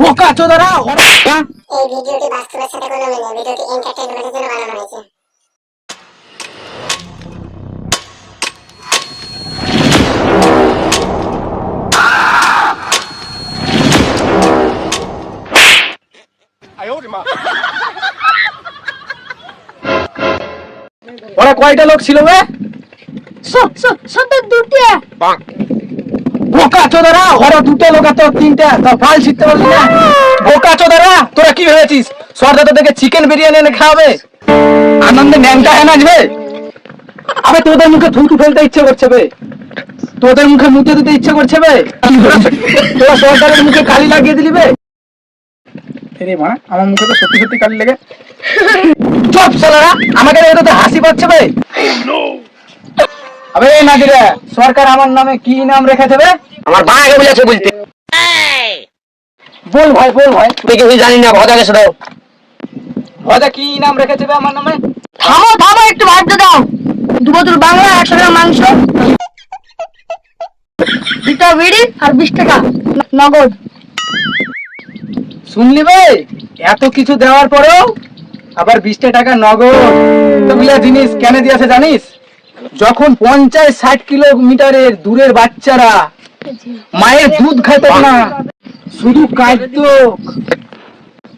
বোকা চোদারা এই ভিডিওটি বাস্তবের সাথে কোনো মিল নেই ভিডিওটি এন্টারটেইনমেন্টের জন্য বানানো হয়েছে। ওরা কয়টা লোক ছিল বে সত্তর দুটিয়া বোকা চোদারা ঘরে দুটো লোক তোর তিনটা তা ফাল শিখতে পারলি না? বোকা চোদারা তোরা কি ভেবেছিস? সর্দার তোদেরকে চিকেন বিরিয়ানি এনে খাওয়াবে? আনন্দে ন্যাংটা হ্যাঁ নাচবে? আবে তোদের মুখে থুতু ফেলতে ইচ্ছে করছে বে। তোদের মুখে মুতে দিতে ইচ্ছে করছে বে। তোরা সর্দারের মুখে কালি লাগিয়ে দিলি বে। রে মা আমার মুখে তো সত্যি সত্যি কালি লেগে চুপ সালারা আমাকে দেখে তো হাসি পাচ্ছে বে। আবে নাদিরা সরকার আমার নামে কি নাম রেখেছে বে? আমার মা আগে বলেছে বলতে বল ভাই বল ভাই। তুই কিছু জানি না ভজাকে শোনাও রাজা কি নাম রেখেছে বে আমার নামে? থামো থামো একটু ভাবতে দাও। দু বোতল বাংলা একশো গ্রাম মাংস। দুটা বিড়ি আর বিশ টাকা। নগদ। শুনলি ভাই এত কিছু দেওয়ার পরেও আবার বিশটা টাকা নগদ। তোগুলা জিনিস কেন দিয়েছে জানিস? যখন পঞ্চাশ ষাট কিলোমিটারের দূরের বাচ্চারা মায়ের দুধ খেত না। শুধু কাঁদতো।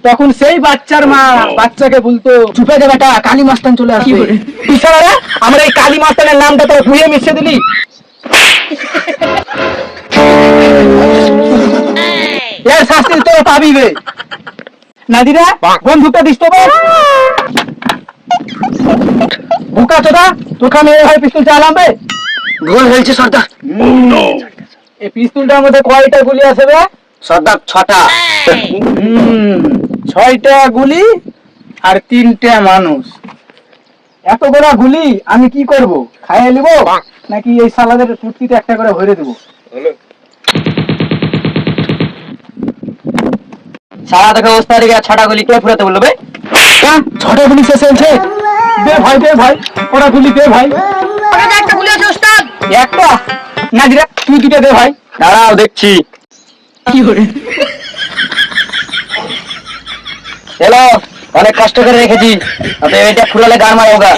তখন সেই বাচ্চার মা বাচ্চাকে বলতো চুপে দে বেটা কালী মাস্তান চলে আসবে। বিশালারা আমরা এই কালী মাস্তানের নামটা তো ভুয়ে মিশে দিলি। এর শাস্তি তো পাবি বে নাদিরা বন্ধুটা দিস তো। বোকা চোদা তোকে আমি এভাবে পিস্তল চালাম বে ভুল হয়েছে সর্দার। এই পিস্তলটার মধ্যে কয়টা গুলি আছে সর্দার ছটা হুম, ছয়টা গুলি আর তিনটা মানুষ। এত বড় গুলি আমি কি করব? খাইয়ে নিব? নাকি এই সালাদের কুর্তিতে একটা করে ভরে দেবো? সারা দেখে অবস্থা রেখে ছটা গুলি কে ফুরাতে বলল বে? হ্যাঁ, ছটা গুলি শেষ হয়েছে দে ভাই দে ভাই ওরা গুলি দে ভাই। একটা গুলি আছে ওস্তাদ। একটা? না দিরা তুই দুটো দে ভাই। দাঁড়াও দেখছি। হ্যালো অনেক কষ্ট করে রেখেছি। তবে এটা ফুরালে গান মারা হোগা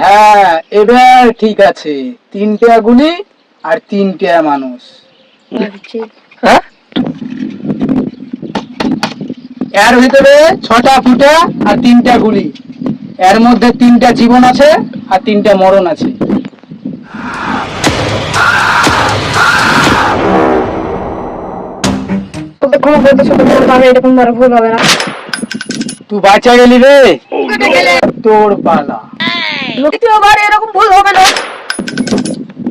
হ্যাঁ এবার ঠিক আছে। তিনটা গুলি আর তিনটা মানুষ। হ্যাঁ? এর ভিতরে ছটা ফুটা আর তিনটা গুলি। এর মধ্যে তিনটা জীবন আছে আর তিনটা মরণ আছে। কোনো প্রতিশোধ করতে হবে এরকম বড় ভুল হবে না। তুই বাঁচা গেলি রে? কেটে গেলে। তোর পালা। দ্বিতীয়বার এরকম ভুল হবে না।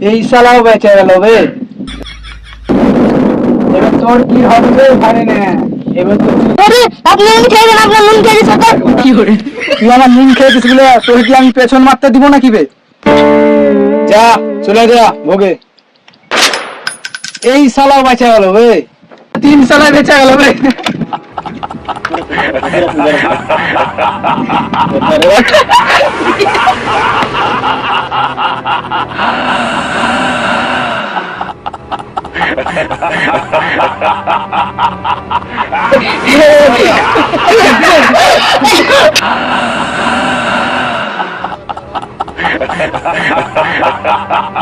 এই সালাও বেঁচে গেল বে। এবার তোর কি হবে না। এবার তো আপনি নুন খেয়েছেন আপনার নুন খেয়েছে সরকার তুই আমার নুন খেয়েছিস বলে তোর কি আমি পেছন মারতে দিব নাকি বে? যা চলে যা ভোগে। এই সালাও বেঁচে গেল বে। तीन साल बेचा गल भाई Ha